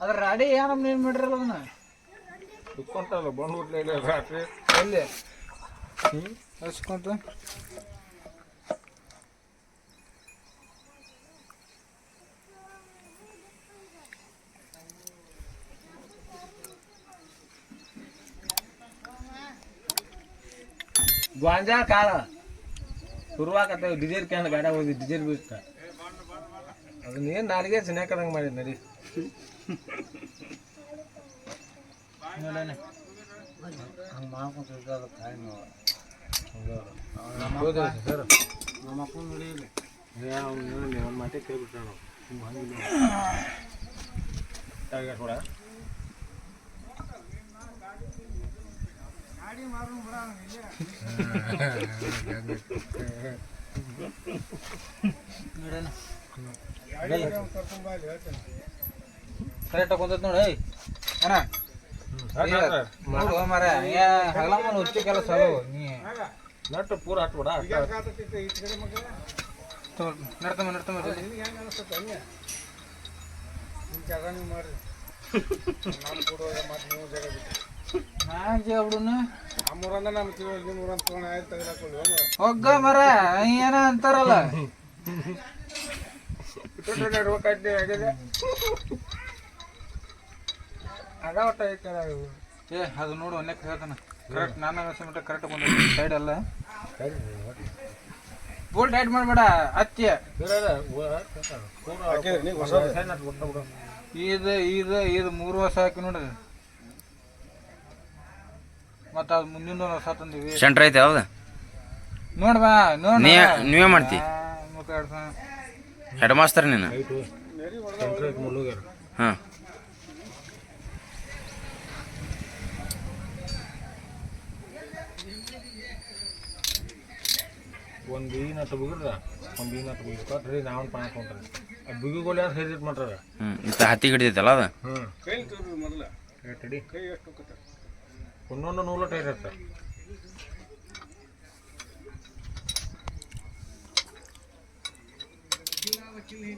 ಅದ್ರ ರಾಡಿ ಏನಮ್ಮ ಏನು ಮಾಡಿರಲ್ಲ ಅದನ್ನ ಕುತ್ಕೊಂತಲ್ಲ ಬಂದು ಹುಟ್ಲಿಲ್ಲ ರಾತ್ರಿ ಎಲ್ಲಿ ಹಚ್ಕೊಂತ ಗೊಂಜಾಳ ಕಾಳ ಶುರುವಾಕತ್ತ ಡಿಜೇಲ್ ಕ್ಯಾನ್ ಗಾಡ್ಯಾಗ ಹೋಗಿ ಡಿಜೇಲ್ ಬಿಟ್ಟ ಅದನ್ನ ಏನು ನಾಲಿಗೆ ಸಿನ್ಯಾಕದಂಗೆ ಮಾಡಿ ನಡಿ. ಹಂಗೆ ಮಾಡ್ಕೊಂತಿದ್ದ ಟೈಮ್ ಸರ್ ನಮ್ಮ ಅಪ್ಪನ ನೋಡಿಲ್ಲ ಒಂದು ಮಾತೆ ಕೇಳ್ಬಿಟ್ಟ ನಾವು ಹಂಗಿಲ್ಲ ಕೂಡ ನೋಡಣ. ಕರೆಕ್ಟ್ ಕುಂತತ್ ನೋಡಿ ಅಣ್ಣ. ನೋಡು ಮರ ಹಗಲಮ್ಮ ಹುಚ್ಚಿ ಕೆಲಸ ನೀ ನಟ್ಟು ಪೂರ ನಡ್ತಮ್ಮ ನಡ್ತಮ್ಮ ಹೋಗ ಮರ ಏನ ಅಂತಾರಲ್ಲ? ಅದ ಒಟ್ಟ ಐತಲ್ಲ ಇವು. ಏ ಅದು ನೋಡು ಅನ್ನಕ್ಕೆ ಹೇಳ್ತಾನ. ಕರೆಕ್ಟ್ ನಾನು ಅನ್ಸೋ ಕರೆಕ್ಟ್ ಬಂದ ಸೈಡ್ ಅಲ್ಲ. ಬೋಲ್ಟ್ ಆ್ಯಡ್ ಮಾಡಬೇಡ ಅತ್ಯ. ಇದು ಇದು ಇದು ಮೂರು ವರ್ಷ ಹಾಕಿ ನೋಡ್ರಿ ಮತ್ತೆ ಅದು ಮುಂದಿನ ವರ್ಷ ತಂದಿವಿ. ಸೆಂಟ್ರ್ ಐತೆ ಹೌದಾ ನೋಡ್ಬಾ ನೋಡ್ ನೀ ನೀವೇ ಮಾಡ್ತಿ. ಮುಖ ಆಡ್ತಾನ ಹೆಡ್ ಮಾಸ್ತರ್ ನೀನು. ಹಾಂ. ಒಂದು ಬೀಗಿ ನಟ್ಟು ಬಿಗಿದ್ರ ಒಂದ್ ಬೀಗಿ ನಟ್ಟು ಬಿಗಿ ಕೊಟ್ರಿ ನಾವು ಕೊಂಡ್ರಿ ಆ ಬಿಗಿಗೋಲಿ ಅಂತ ಹೇರಿಟ್ ಮಾಡ್ರ ಹ್ಞೂ ಹತ್ತಿ ಹಿಡಿದೈತಲ್ಲ ಅದು? ಹ್ಮ್. ತಡಿ. ಒಂದೊಂದು ನೂಲ ಟೈರ್ ಇರ್ತ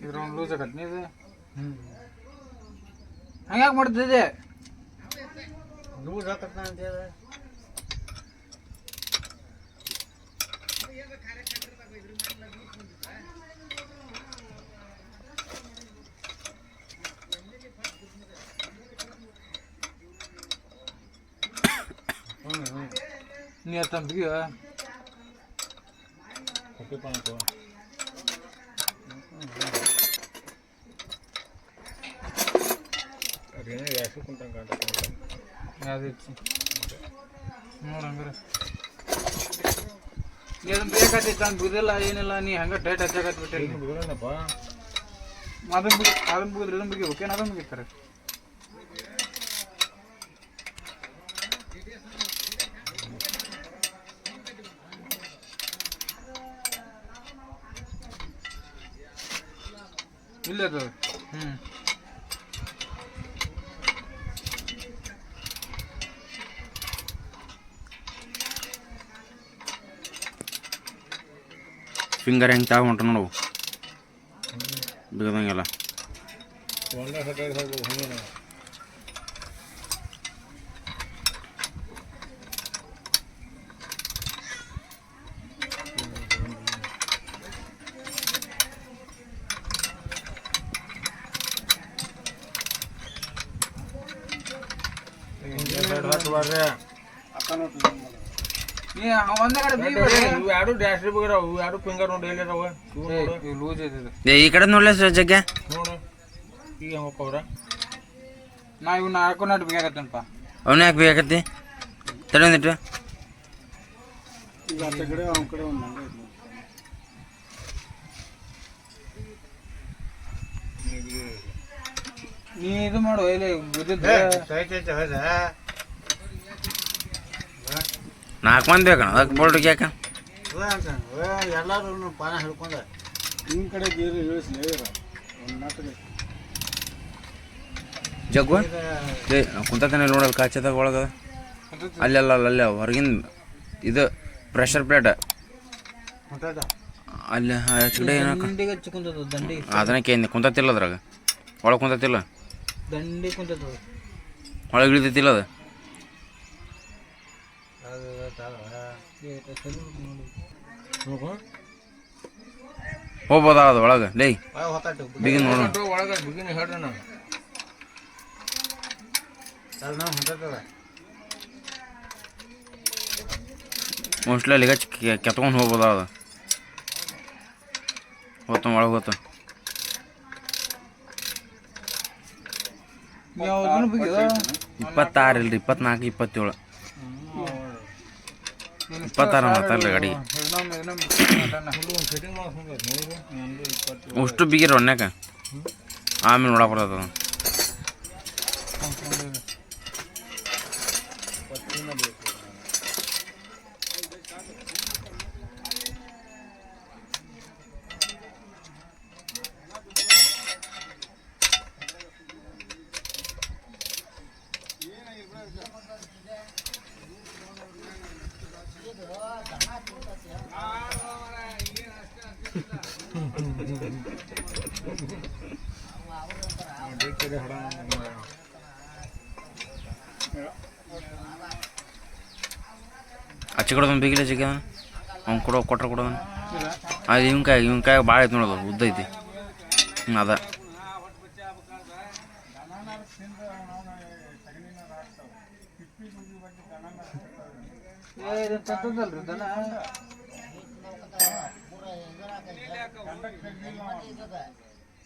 ಇದ್ರ ಒಂದು ಲೂಸ್ ಆಗತ್ತೆ ಇದು ಹಂಗ್ಯಾಕೆ ಮಾಡ್ತಿದ್ದೆ ಲೂಸ್ ಹಾಕತ್ತ ಅಂತ ನೀ ತಂಬಿಗೆ ಓಕೆ ಪಾನ ತಗೋ ಅದೇನೋ ಹಂಗಾರೆ ಏನು ಬೇಕಾಗಿತ್ತು ಅಂತ ಬಿದಿಲ್ಲ ಏನಿಲ್ಲ ನೀ ಹಂಗೆ ಡೇಟ್ ಹಚ್ಚಾಕತ್ಬಿಟ್ಟೆ ಬಿಡೋಣಪ್ಪ ಅದನ್ನ ಅದನ್ನ ಬಿಗಿದ್ರೆ ಇದನ್ನ ಬಿಗಿ ಓಕೆನ ಅದನ್ನ ಬಿಗಿತಾರೆ ಇಲ್ಲ ಅದು ಹ್ಞೂ ಫಿಂಗರ್ ಹೆಂಗೆ ತಾಗ ಹೊಂಟ ನೋಡು ಬಿಗದಂಗೆಲ್ಲ. ಇವು ಎರಡು ಡ್ಯಾಶ್ ಬಿಗ್ರ ಇವು ಎರಡು ಫಿಂಗರ್ ನೋಡಿ ಇವು ನೋಡು. ಲೂಸ್ ಇದೆ ಏ ಈ ಕಡೆ ನೋಡ್ಲ ಜಗ್ಗ? ನೋಡು. ಈಗ ನಾ ನಾಲ್ಕು ಹಾಕೊಂಡು ಬೇಕಾಗತ್ತೇನಪ್ಪ ಅವನೇ ಯಾಕೆ ಬೇಕಾಗತ್ತಿ ತಡೆ ಒಂದಿಟ್ಟು ಈಗ ಆಚೆ ಕಡೆ ಅವ್ನ ಕಡೆ ಒಂದು ನೀ ಇದು ಮಾಡು ಇಲ್ಲಿ ಬಿದ್ದಿದ್ದು ನಾಲ್ಕು ಮಂದಿ ಬೇಕಣ ಅದಕ್ಕೆ ಬೋಲ್ಡ್ ಯಾಕೆ ಎಲ್ಲರೂ ಪಾನ ಹಿಡ್ಕೊಂಡ. ನಿನ್ನ ಕಡೆ ಗೀರು ಇಳಿಸ್ಲಿ ಒಂದು ನಾಲ್ಕು ಜಗ್ಗು? ಏ ಕುಂತಾನೆ ನೋಡಲ್ಲ ಕಾಚದಾಗ ಒಳಗ ಅಲ್ಲೆಲ್ಲ ಅಲ್ಲೇ ಹೊರಗಿನ ಇದು ಪ್ರೆಷರ್ ಪ್ಲೇಟ್ ಅಲ್ಲಿ ಕಡೆ ಅದನ್ನ ಕೇಂದ್ರ ಕುಂತತಿಲ್ಲ ಅದ್ರಾಗ. ಒಳಗೆ ಕುಂತತಿಲ್ಲ? ದಂಡಿ ಕುಂತದ ಒಳಗೆ ಇಳಿದಿಲ್ಲ ಅದು? ಹೋಗ್ಬೋದಾ ಅದು ಒಳಗೆ. ಲೇ. ಬಿಗಿನ್ ನೋಡು. ಒಳಗೆ ಬಿಗಿನ ಹೊಂಟದ ಮೋಸ್ಟ್ಲಿ ಅಲ್ಲಿಗೆ ಕೆತ್ಕೊಂಡು ಹೋಗ್ಬೋದ ಅದು. ಹೋತ ಒಳಗೆ ಹೋತ. ಇಪ್ಪತ್ತಾರು ಇಲ್ರಿ, ಇಪ್ಪತ್ನಾಲ್ಕು, ಇಪ್ಪತ್ತೇಳು. ಇಪ್ಪತ್ತಾರು ಮಾತಾಡ್ರಿ ಗಾಡಿ ಅಷ್ಟು ಬಿಗಿರ ಒಣ್ಯಾಕ ಆಮೇಲೆ ನೋಡಕ್ ಬರ್ತದ ಅದು. ಆಚೆ ಕಡೆ ಒಂದು ಬಿಗಿಲ ಚಿಕ್ಕ ಅವ್ನು ಕೊಡೋ ಕೊಟ್ರೆ ಕೊಡೋದನ್ನ ಅದು ಇವನ್ ಕಾಯಿ ಇವನ್ ಕಾಯಿ ಭಾಳ ಐತಿ ನೋಡೋದು ಉದ್ದ ಐತಿ. ಹ್ಞೂ ಅದ.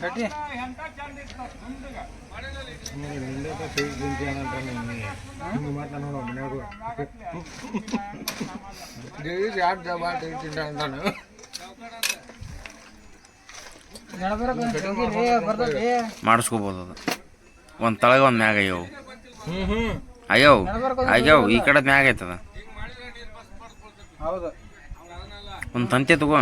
ಕಟ್ಟಿ. ಯಾರು ಅಂತಾನೆ ಮಾಡಿಸ್ಕೋಬೋದು ಅದು. ಒಂದು ತಳಗ ಒಂದು ಮ್ಯಾಗ ಅಯ್ಯವು ಅಯ್ಯವ್ ಅಯ್ಯವ್ ಈ ಕಡೆ ಮ್ಯಾಗ ಐತದ ಹೌದು. ಒಂದು ತಂತಿ ತಗೋ.